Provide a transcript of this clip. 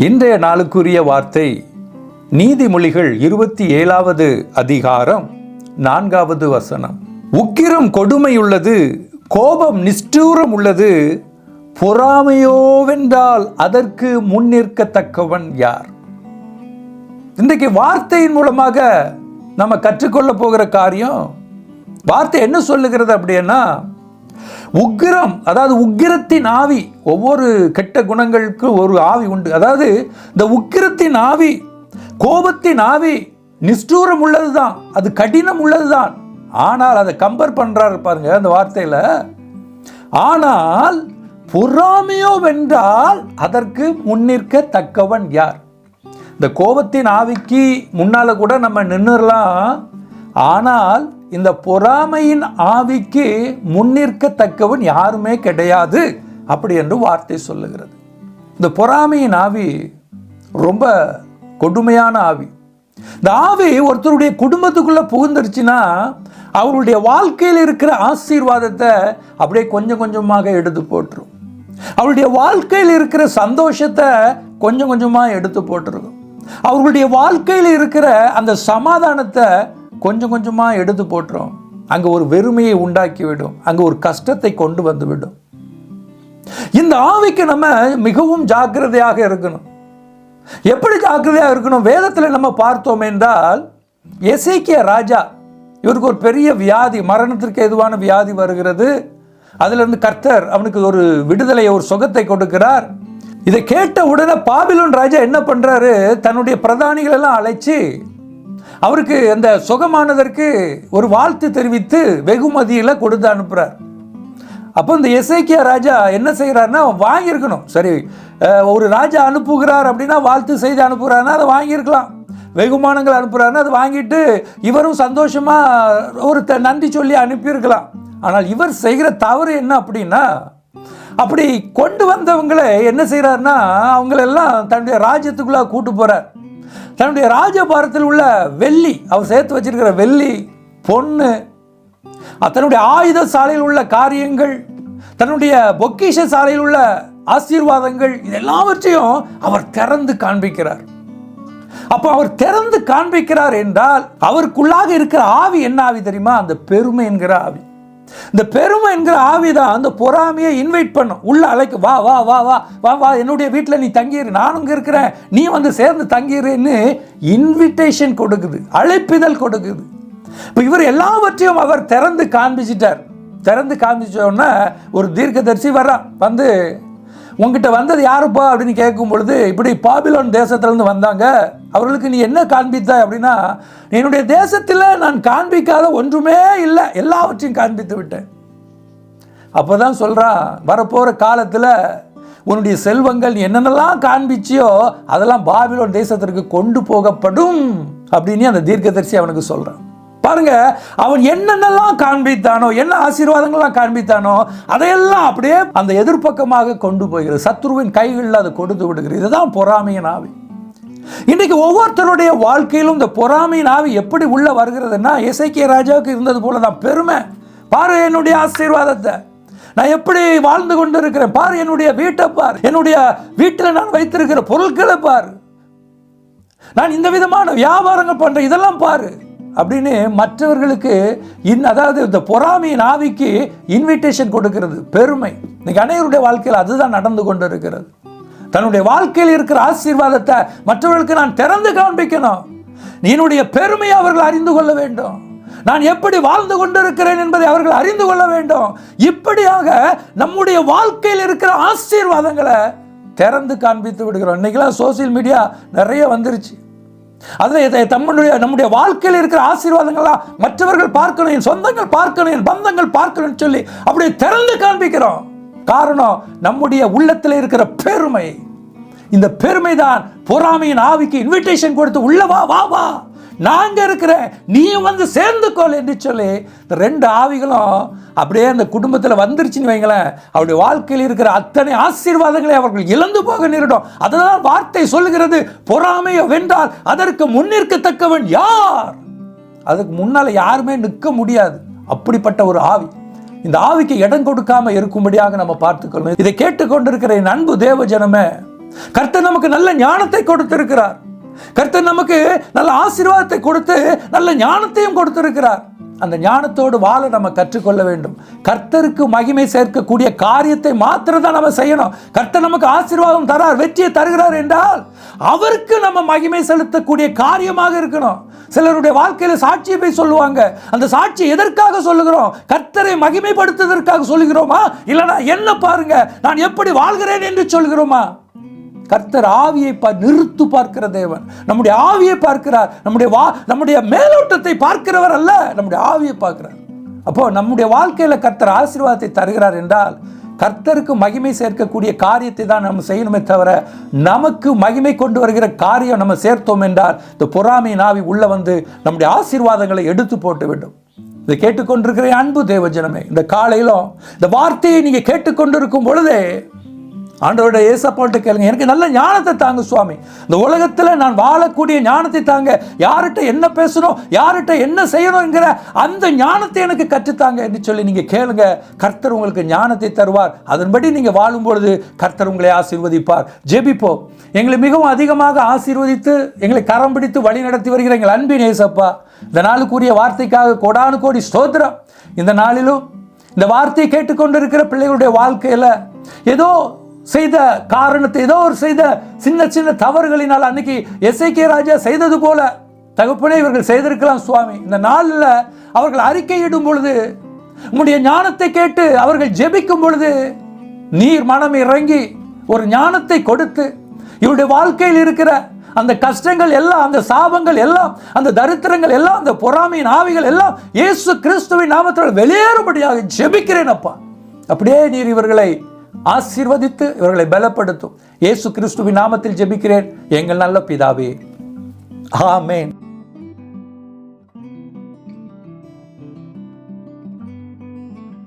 இன்றைய நாளுக்குரிய வார்த்தை நீதிமொழிகள் இருபத்தி ஏழாவது அதிகாரம் நான்காவது வசனம். உக்கிரம் கொடுமையுள்ளது கோபம் நிஷ்டூரம் உள்ளது பொறாமையோவென்றால் அதற்கு முன்னிற்கத்தக்கவன் யார்? இன்றைக்கு வார்த்தையின் மூலமாக நம்ம கற்றுக்கொள்ள போகிற காரியம் வார்த்தை என்ன சொல்லுகிறது அப்படின்னா உக்கிரம் அதாவது உக்கிரத்தின் ஆவி ஒவ்வொரு கெட்ட குணங்களுக்கு ஒரு ஆவி உண்டு. அதாவது இந்த உக்கிரத்தின் ஆவி கோபத்தின் ஆவி நிஷ்டூரம் உள்ளது தான் அது கடினம் உள்ளதுதான். ஆனால் அதை கம்பேர் பண்ணுறாரு பாருங்க அந்த வார்த்தையில். ஆனால் பொறாமையோ வென்றால் அதற்கு முன்னிற்க தக்கவன் யார்? இந்த கோபத்தின் ஆவிக்கு முன்னால கூட நம்ம நின்றுடலாம் ஆனால் இந்த பொறாமையின் ஆவிக்கு முன்னிற்கத்தக்கவன் யாருமே கிடையாது அப்படி என்று வார்த்தை சொல்லுகிறது. இந்த பொறாமையின் ஆவி ரொம்ப கொடுமையான ஆவி. இந்த ஆவி ஒருத்தருடைய குடும்பத்துக்குள்ள புகுந்துருச்சுன்னா அவருடைய வாழ்க்கையில் இருக்கிற ஆசீர்வாதத்தை அப்படியே கொஞ்சம் கொஞ்சமாக எடுத்து போட்டுரும். அவருடைய வாழ்க்கையில் இருக்கிற சந்தோஷத்தை கொஞ்சம் கொஞ்சமாக எடுத்து போட்டுருக்கும் அவர்களுடைய வாழ்க்கையில் இருக்கிற அந்த சமாதானத்தை கொஞ்சம் கொஞ்சமாக எடுத்து போட்டுரும். அங்கே ஒரு வெறுமையை உண்டாக்கி விடும். அங்கே ஒரு கஷ்டத்தை கொண்டு வந்து விடும். இந்த ஆவிக்கு நம்ம மிகவும் ஜாக்கிரதையாக இருக்கணும். எப்படி ஜாக்கிரதையாக இருக்கணும்? வேதத்தில் நம்ம பார்த்தோம் என்றால் எசைக்கிய ராஜா இவருக்கு ஒரு பெரிய வியாதி மரணத்திற்கு எதுவான வியாதி வருகிறது. அதிலிருந்து கர்த்தர் அவனுக்கு ஒரு விடுதலை ஒரு சுகத்தை கொடுக்கிறார். இதை கேட்ட உடனே பாபிலோன் ராஜா என்ன பண்ணுறாரு தன்னுடைய பிரதானிகளெல்லாம் அழைச்சி அவருக்கு அந்த சுகமானதற்கு ஒரு வாழ்த்து தெரிவித்து வெகுமதியில் கொடுத்து அனுப்புகிறார் அப்போ இந்த எஸ்ஐகே ராஜா என்ன செய்கிறாருன்னா வாங்கியிருக்கணும். சரி ஒரு ராஜா அனுப்புகிறார் அப்படின்னா வாழ்த்து செய்து அனுப்புகிறாருன்னா அதை வாங்கியிருக்கலாம். வெகுமானங்கள் அனுப்புகிறாருன்னா அதை வாங்கிட்டு இவரும் சந்தோஷமாக ஒரு த- நன்றி சொல்லி அனுப்பியிருக்கலாம். ஆனால் இவர் செய்கிற தவறு என்ன அப்படின்னா அப்படி கொண்டு வந்தவங்களை என்ன செய்கிறாருன்னா அவங்களெல்லாம் தன்னுடைய ராஜ்யத்துக்குள்ளே கூட்டு போகிறார் தன்னுடைய ராஜபாரத்தில் உள்ள வெள்ளி அவர் சேர்த்து வச்சிருக்கிற வெள்ளி பொண்ணு தன்னுடைய ஆயுத சாலையில் உள்ள காரியங்கள் தன்னுடைய பொக்கிஷ சாலையில் உள்ள ஆசீர்வாதங்கள் இது எல்லாவற்றையும் அவர் திறந்து காண்பிக்கிறார். அப்போ அவர் திறந்து காண்பிக்கிறார் என்றால் அவருக்குள்ளாக இருக்கிற ஆவி என்ன ஆவி தெரியுமா? அந்த பெருமை என்கிற ஆவி. இந்த பெருமை என்கிற ஆவிதான் அந்த பொறாமையை இன்வைட் பண்ணும். உள்ள அழைக்கு வா வா வா வா வா வா என்னுடைய வீட்டில் நீ தங்கியிரு நானும் இங்கே இருக்கிறேன் நீ வந்து சேர்ந்து தங்கிருன்னு இன்விடேஷன் கொடுக்குது அழைப்பிதழ் கொடுக்குது. இப்போ இவர் எல்லாவற்றையும் அவர் திறந்து காண்பிச்சிட்டார். திறந்து காண்பிச்சோன்னா ஒரு தீர்க்கதரிசி வர்றான் வந்து உங்ககிட்ட வந்தது யாருப்பா அப்படின்னு கேட்கும் பொழுது இப்படி பாபிலோன் தேசத்திலேருந்து வந்தாங்க. அவர்களுக்கு நீ என்ன காண்பித்தாய் அப்படின்னா என்னுடைய தேசத்தில் நான் காண்பிக்காத ஒன்றுமே இல்லை. எல்லாவற்றையும் காண்பித்து விட்டேன். அப்போ தான் சொல்கிறான் வரப்போகிற காலத்தில் உன்னுடைய செல்வங்கள் நீ என்னென்னலாம் காண்பிச்சியோ அதெல்லாம் பாபிலோன் தேசத்திற்கு கொண்டு போகப்படும். அப்படின்னு அந்த தீர்க்கதரிசி அவனுக்கு சொல்கிறான் பாருங்க அவன் என்னென்னலாம் காண்பித்தானோ என்ன ஆசீர்வாதங்கள்லாம் காண்பித்தானோ அதையெல்லாம் அப்படியே அந்த எதிர்ப்பக்கமாக கொண்டு போகிறது. சத்ருவின் கைகளில் அதை கொடுத்து விடுகிறது. இதுதான் பொறாமையின் ஆவி. இன்றைக்கு ஒவ்வொருத்தருடைய வாழ்க்கையிலும் இந்த பொறாமையின் ஆவி எப்படி உள்ள வருகிறதுன்னா இசைக்கிய ராஜாவுக்கு இருந்தது போல தான். பெருமை. பாரு என்னுடைய ஆசீர்வாதத்தை. நான் எப்படி வாழ்ந்து கொண்டு இருக்கிறேன் பார் என்னுடைய வீட்டை பார். என்னுடைய வீட்டில் நான் வைத்திருக்கிற பொருட்களை பார். நான் இந்த விதமான வியாபாரங்கள் பண்ணுறேன் இதெல்லாம் பாரு. அப்படின்னு மற்றவர்களுக்கு இன் அதாவது இந்த பொறாமையின் ஆவிக்கு இன்விடேஷன் கொடுக்கிறது. பெருமை. இன்னைக்கு அனைவருடைய வாழ்க்கையில் அதுதான் நடந்து கொண்டு இருக்கிறது தன்னுடைய வாழ்க்கையில் இருக்கிற ஆசீர்வாதத்தை மற்றவர்களுக்கு நான் திறந்து காண்பிக்கணும். என்னுடைய பெருமையை அவர்கள் அறிந்து கொள்ள வேண்டும். நான் எப்படி வாழ்ந்து கொண்டிருக்கிறேன் என்பதை அவர்கள் அறிந்து கொள்ள வேண்டும். இப்படியாக நம்முடைய வாழ்க்கையில் இருக்கிற ஆசீர்வாதங்களை திறந்து காண்பித்து விடுகிறோம். இன்னைக்கெல்லாம் சோசியல் மீடியா நிறைய வந்துருச்சு. அதில் தம்முடைய நம்முடைய வாழ்க்கையில் இருக்கிற ஆசீர்வாதங்கள்லாம் மற்றவர்கள் பார்க்கணும் என் சொந்தங்கள் பார்க்கணும் என் பந்தங்கள் பார்க்கணும்னு சொல்லி அப்படியே திறந்து காண்பிக்கிறோம். காரணம் நம்முடைய உள்ளத்தில் இருக்கிற பெருமை. இந்த பெருமை தான் பொறாமையின் ஆவிக்கு இன்விடேஷன் கொடுத்து உள்ள வா வா வா. நாங்கள் இருக்கிறேன் நீயும் வந்து சேர்ந்துக்கோள் என்று சொல்லி இந்த ரெண்டு ஆவிகளும் அப்படியே அந்த குடும்பத்தில் வந்துருச்சுன்னு வைங்களேன். அவருடைய வாழ்க்கையில் இருக்கிற அத்தனை ஆசீர்வாதங்களை அவர்கள் இழந்து போக நேரிடும். அதுதான் வார்த்தை சொல்லுகிறது பொறாமையை வென்றால் அதற்கு முன்னிற்கத்தக்கவன் யார்? அதுக்கு முன்னால் யாருமே நிற்க முடியாது. அப்படிப்பட்ட ஒரு ஆவி. இந்த ஆவிக்கு இடம் கொடுக்காம இருக்கும்படியாக நம்ம பார்த்துக்கொள்ளணும் இதை கேட்டுக்கொண்டிருக்கிற என் அன்பு தேவ ஜனமே கர்த்தர் நமக்கு நல்ல ஞானத்தை கொடுத்திருக்கிறார். கர்த்தர் நமக்கு நல்ல ஆசீர்வாதத்தை கொடுத்து நல்ல ஞானத்தையும் கொடுத்திருக்கிறார். அந்த ஞானத்தோடு வாழ நம்ம கற்றுக்கொள்ள வேண்டும். கர்த்தருக்கு மகிமை சேர்க்கக்கூடிய காரியத்தை மாத்திரம் தான் நம்ம செய்யணும். கர்த்தர் நமக்கு ஆசீர்வாதம் தரார் வெற்றியை தருகிறார் என்றால் அவருக்கு நம்ம மகிமை செலுத்தக்கூடிய காரியமாக இருக்கணும். சிலருடைய வாழ்க்கையில சாட்சியை போய் சொல்லுவாங்க. அந்த சாட்சி எதற்காக சொல்லுகிறோம்? கர்த்தரை மகிமைப்படுத்துவதற்காக சொல்லுகிறோமா? இல்லைனா என்ன பாருங்க நான் எப்படி வாழ்கிறேன் என்று சொல்கிறோமா கர்த்தர் ஆவியை பா நிறுத்து பார்க்கிற தேவன். நம்முடைய ஆவியை பார்க்கிறார். நம்முடைய வா நம்முடைய மேலோட்டத்தை பார்க்கிறவர் அல்ல நம்முடைய ஆவியை பார்க்கிறார். அப்போ நம்முடைய வாழ்க்கையில் கர்த்தர் ஆசீர்வாதத்தை தருகிறார் என்றால் கர்த்தருக்கு மகிமை சேர்க்கக்கூடிய காரியத்தை தான் நம்ம செய்யணுமே தவிர நமக்கு மகிமை கொண்டு வருகிற காரியம் நம்ம சேர்த்தோம் என்றால் இந்த பொறாமையின் ஆவி உள்ள வந்து நம்முடைய ஆசீர்வாதங்களை எடுத்து போட்டு வேண்டும் இதை கேட்டுக்கொண்டிருக்கிற அன்பு தேவ ஜனமே இந்த காலையிலும் இந்த வார்த்தையை நீங்கள் கேட்டுக்கொண்டிருக்கும் பொழுதே ஆண்டவரோட ஏசப்பாட்டு கேளுங்க. எனக்கு நல்ல ஞானத்தை தாங்க சுவாமி. இந்த உலகத்தில் நான் வாழக்கூடிய ஞானத்தை தாங்க. யார்கிட்ட என்ன பேசணும் யார்கிட்ட என்ன செய்யணுங்கிற அந்த ஞானத்தை எனக்கு கற்றுத்தாங்க என்று சொல்லி நீங்கள் கேளுங்க. கர்த்தர் உங்களுக்கு ஞானத்தை தருவார். அதன்படி நீங்கள் வாழும் பொழுது கர்த்தர் உங்களை ஆசீர்வதிப்பார். ஜெபிப்போம் எங்களை மிகவும் அதிகமாக ஆசீர்வதித்து எங்களை கரம் பிடித்து வழி நடத்தி வருகிற எங்கள் அன்பின் ஏசப்பா இந்த நாளுக்குரிய வார்த்தைக்காக கோடானு கோடி ஸ்தோத்திரம். இந்த நாளிலும் இந்த வார்த்தையை கேட்டுக்கொண்டிருக்கிற பிள்ளைகளுடைய வாழ்க்கையில் ஏதோ செய்த காரணத்தை ஏதோ ஒரு செய்த சின்ன சின்ன தவறுகளினால் அன்னைக்கு எஸ்ஐகே ராஜா செய்தது போல தகப்பனே இவர்கள் செய்திருக்கலாம் சுவாமி. இந்த நாளில் அவர்கள் அறிக்கையிடும் பொழுது உங்களுடைய ஞானத்தை கேட்டு அவர்கள் ஜெபிக்கும் பொழுது நீர் மனம் இறங்கி ஒரு ஞானத்தை கொடுத்து இவருடைய வாழ்க்கையில் இருக்கிற அந்த கஷ்டங்கள் எல்லாம் அந்த சாபங்கள் எல்லாம் அந்த தரித்திரங்கள் எல்லாம் அந்த பொறாமையின் ஆவிகள் எல்லாம் இயேசு கிறிஸ்துவின் நாமத்தில் வெளியேறும்படியாக ஜெபிக்கிறேன் அப்பா. அப்படியே நீர் இவர்களை ஆசீர்வதித்து இவர்களை பலப்படுத்தும். இயேசு கிறிஸ்துவின் நாமத்தில் ஜெபிக்கிறேன். எங்கள் நல்ல பிதாவே. ஆமேன்.